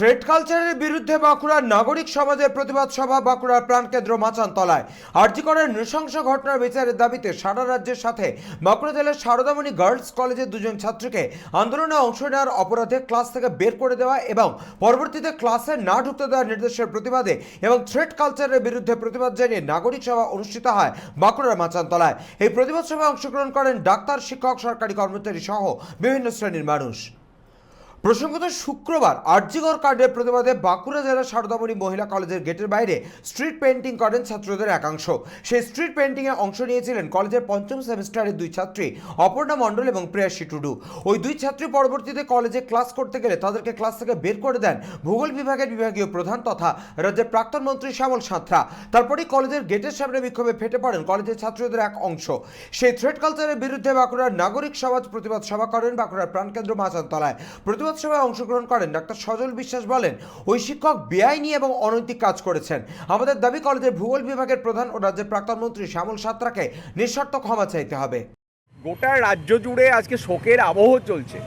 Thread কালচারের বিরুদ্ধে বাঁকুড়ার নাগরিক সমাজের প্রতিবাদ সভা বাঁকুড়ার প্রাণকেন্দ্র মাচানতলায়। আর্যিকরের নৃশংস ঘটনার বিচারের দাবিতে সারা রাজ্যের সাথে বাঁকুড়া জেলার সারদামণি গার্লস কলেজের দুজন ছাত্রীকে আন্দোলনে অংশ নেওয়ার অপরাধে ক্লাস থেকে বের করে দেওয়া এবং পরবর্তীতে ক্লাসে না ঢুকতে দেওয়ার নির্দেশের প্রতিবাদে এবং থ্রেড কালচারের বিরুদ্ধে প্রতিবাদ জানিয়ে নাগরিক সভা অনুষ্ঠিত হয় বাঁকুড়ার মাচানতলায়। এই প্রতিবাদ সভায় অংশগ্রহণ করেন ডাক্তার, শিক্ষক, সরকারি কর্মচারী সহ বিভিন্ন শ্রেণির মানুষ। প্রসঙ্গত শুক্রবার আরজিগর কাণ্ডের প্রতিবাদে বাঁকুড়া জেলার সারদামণি মহিলা কলেজের গেটের বাইরে স্ট্রিট পেন্টিং করেন ছাত্রদের একাংশ। সেই স্ট্রিট পেন্টিংয়ে অংশ নিয়েছিলেন কলেজের পঞ্চম সেমিস্টারের দুই ছাত্রী অপর্ণা মণ্ডল এবং প্রেয়াসী টুডু। ওই দুই ছাত্রী পরবর্তীতে কলেজে ক্লাস করতে গেলে তাদেরকে ক্লাস থেকে বের করে দেন ভূগোল বিভাগের বিভাগীয় প্রধান তথা রাজ্যের প্রাক্তন মন্ত্রী শ্যামল সাঁতরা। তারপরেই কলেজের গেটের সামনে বিক্ষোভে ফেটে পড়েন কলেজের ছাত্রদের এক অংশ। সেই থ্রেড কালচারের বিরুদ্ধে বাঁকুড়ার নাগরিক সমাজ প্রতিবাদ সভা করেন বাঁকুড়ার প্রাণকেন্দ্র মাচানতলায়। প্রতিবাদ সভায় অংশগ্রহণ করেন ডাক্তার সজল বিশ্বাস বলেন, ওই শিক্ষক বেআইনি এবং অনৈতিক কাজ করেছেন। আমাদের দাবি, কলেজের ভূগোল বিভাগের প্রধান ও রাজ্যের প্রাক্তন মন্ত্রী শ্যামল সাত্রাকে নিঃশর্ত ক্ষমা চাইতে হবে। গোটা রাজ্য জুড়ে আজকে শোকের আবহ চলছে।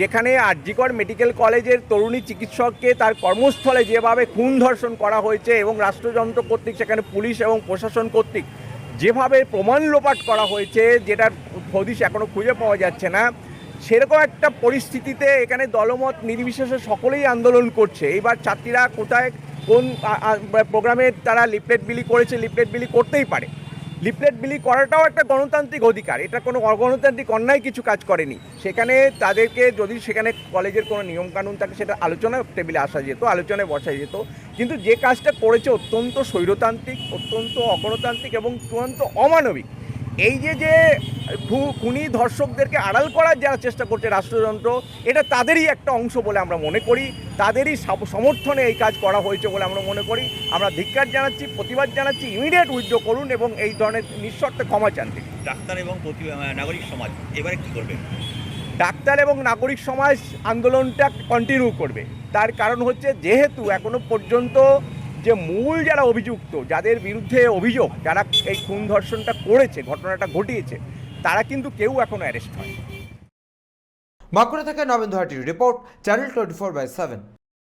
যেখানে আরজিকর মেডিকেল কলেজের তরুণী চিকিৎসককে তার কর্মস্থলে যেভাবে খুন ধর্ষণ করা হয়েছে এবং রাষ্ট্রযন্ত্র কর্তৃক, সেখানে পুলিশ এবং প্রশাসন কর্তৃক যেভাবে প্রমাণ লোপাট করা হয়েছে, যেটার হদিশ এখনও খুঁজে পাওয়া যাচ্ছে না সেরকম একটা পরিস্থিতিতে এখানে দলমত নির্বিশেষে সকলেই আন্দোলন করছে। এইবার ছাত্রীরা কোথায়, কোন প্রোগ্রামে তারা লিফলেট বিলি করেছে, লিফলেট বিলি করতেই পারে। লিফলেট বিলি করাটাও একটা গণতান্ত্রিক অধিকার। এটা কোনো অগণতান্ত্রিক অন্যায় কিছু কাজ করেনি। সেখানে তাদেরকে যদি সেখানে কলেজের কোনো নিয়মকানুন থাকে, সেটা আলোচনা টেবিলে আসা যেত, আলোচনায় বসা যেত। কিন্তু যে কাজটা করেছে অত্যন্ত স্বৈরতান্ত্রিক, অত্যন্ত অগণতান্ত্রিক এবং চূড়ান্ত অমানবিক। এই যে যে খুনি ধর্ষকদেরকে আড়াল করার যারা চেষ্টা করছে রাষ্ট্রযন্ত্র এটা তাদেরই একটা অংশ বলে আমরা মনে করি। তাদেরই সমর্থনে এই কাজ করা হয়েছে বলে আমরা মনে করি। আমরা ধিক্কার জানাচ্ছি প্রতিবাদ জানাচ্ছি ইমিডিয়েট উইথড্র করুন এবং এই ধরনের নিঃশর্তে ক্ষমা চান তিনি। ডাক্তার এবং নাগরিক সমাজ এবারে কি করবে? ডাক্তার এবং নাগরিক সমাজ আন্দোলনটা কন্টিনিউ করবে। তার কারণ হচ্ছে যেহেতু এখনও পর্যন্ত যে মূল যারা অভিযুক্ত যাদের বিরুদ্ধে অভিযোগ যারা এই খুন ধর্ষণটা করেছে ঘটনাটা ঘটিয়েছে তারা কিন্তু কেউ এখনও অ্যারেস্ট হয় বাঁকুড়া থেকে Nabendu হাটির report channel twenty four by seven